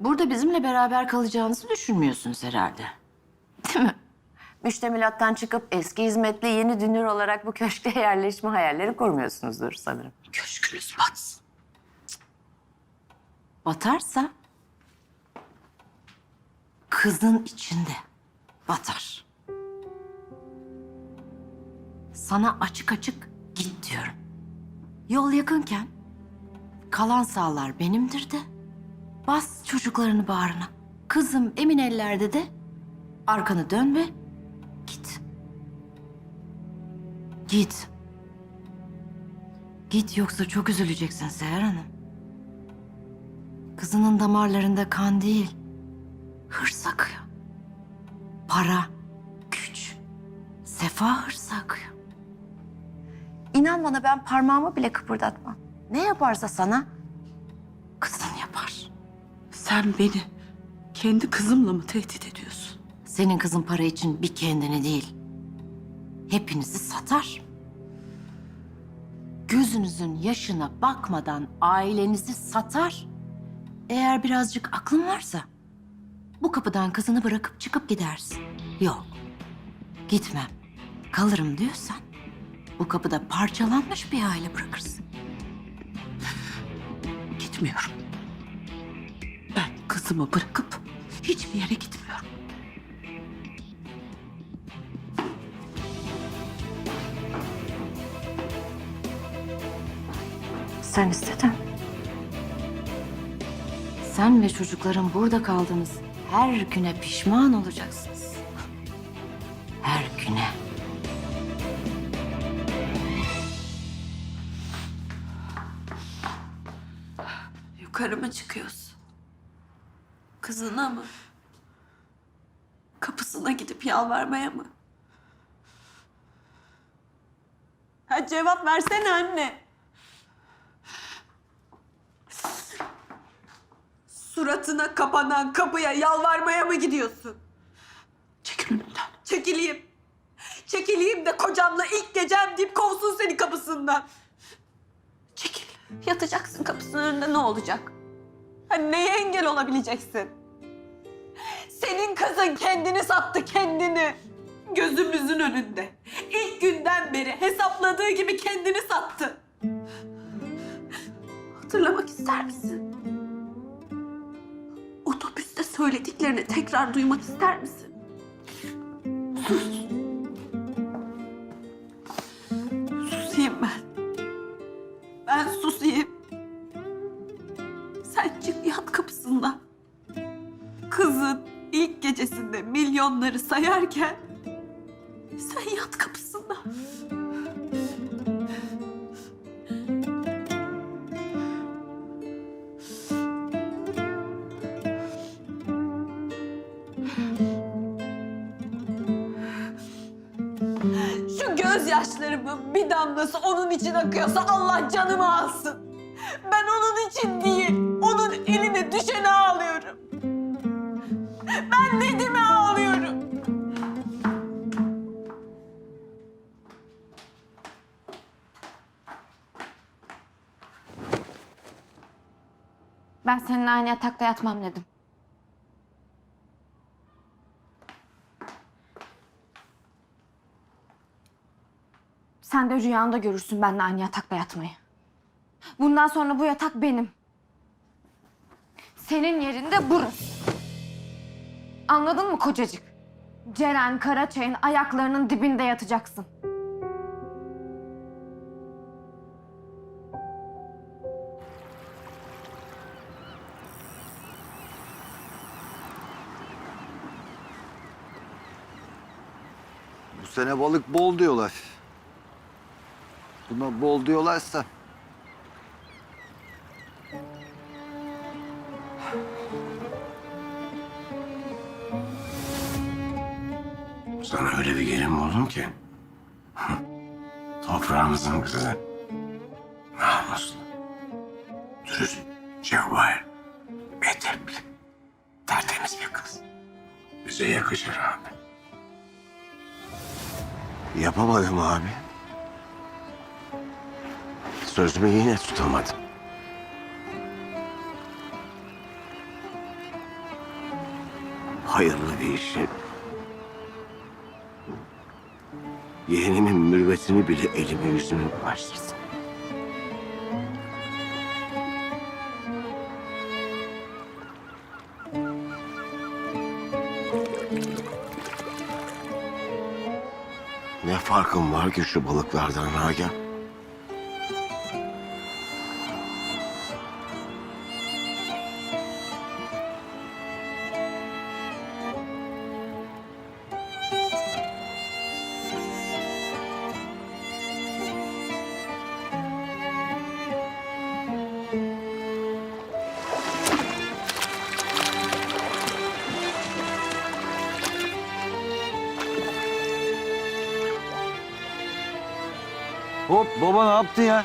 Burada bizimle beraber kalacağınızı düşünmüyorsunuz herhalde. Değil mi? Müştemilattan çıkıp eski hizmetli yeni dünür olarak bu köşke yerleşme hayalleri kurmuyorsunuzdur sanırım. Köşkünüz batsın. Batarsa kızın içinde batar. Sana açık açık git diyorum. Yol yakınken kalan sağlar benimdir de bas çocuklarını bağrına. Kızım emin ellerde de arkanı dön ve git. Git. Git yoksa çok üzüleceksin Seher Hanım. Kızının damarlarında kan değil, hırs akıyor. Para, güç, sefa hırsı akıyor. İnan bana ben parmağımı bile kıpırdatmam. Ne yaparsa sana. Sen beni kendi kızımla mı tehdit ediyorsun? Senin kızın para için bir kendini değil, hepinizi satar. Gözünüzün yaşına bakmadan ailenizi satar. Eğer birazcık aklın varsa bu kapıdan kızını bırakıp çıkıp gidersin. Yok, gitmem, kalırım diyorsan bu kapıda parçalanmış bir aile bırakırsın. Gitmiyorum. Kızımı bırakıp hiçbir yere gitmiyorum. Sen istedin. Sen ve çocukların burada kaldığınız her güne pişman olacaksınız. Her güne. Yukarı mı çıkıyorsun? Kızına mı? Kapısına gidip yalvarmaya mı? Ha cevap versene anne. Suratına kapanan kapıya yalvarmaya mı gidiyorsun? Çekil önümden. Çekileyim. Çekileyim de kocamla ilk gecem deyip kovsun seni kapısından. Çekil. Yatacaksın kapısının önünde ne olacak? Ha, neye engel olabileceksin? Senin kızın kendini sattı kendini. Gözümüzün önünde. İlk günden beri hesapladığı gibi kendini sattı. Hatırlamak ister misin? Otobüste söylediklerini tekrar duymak ister misin? Sen çık yat kapısından. Kızın ilk gecesinde milyonları sayarken sen yat kapısında. Şu gözyaşlarımın bir damlası onun için akıyorsa Allah canımı alsın. Ben onun için değil, onun eline düşene ağlıyorum. Ben Nedim'e ağlıyorum. Ben seninle aynı yatakta yatmam dedim. Sen de rüyanda görürsün benimle aynı yatakta yatmayı. Bundan sonra bu yatak benim. Senin yerinde burası. Anladın mı kocacık? Ceren Karaçay'ın ayaklarının dibinde yatacaksın. Bu sene balık bol diyorlar. Buna bol diyorlarsa Sana öyle bir gelin buldum ki. Toprağımızın kızı. Namuslu. Dürüst. Cevval. Edepli. Tertemiz bir kız. Bize yakışır abi. Yapamadım abi. Sözümü yine tutamadım. hayırlı bir işi. Yeğenimin mürvetini bile elime yüzüme bulaştırsın. Ne farkım var ki şu balıklardan Naga? Hop baba ne yaptın ya?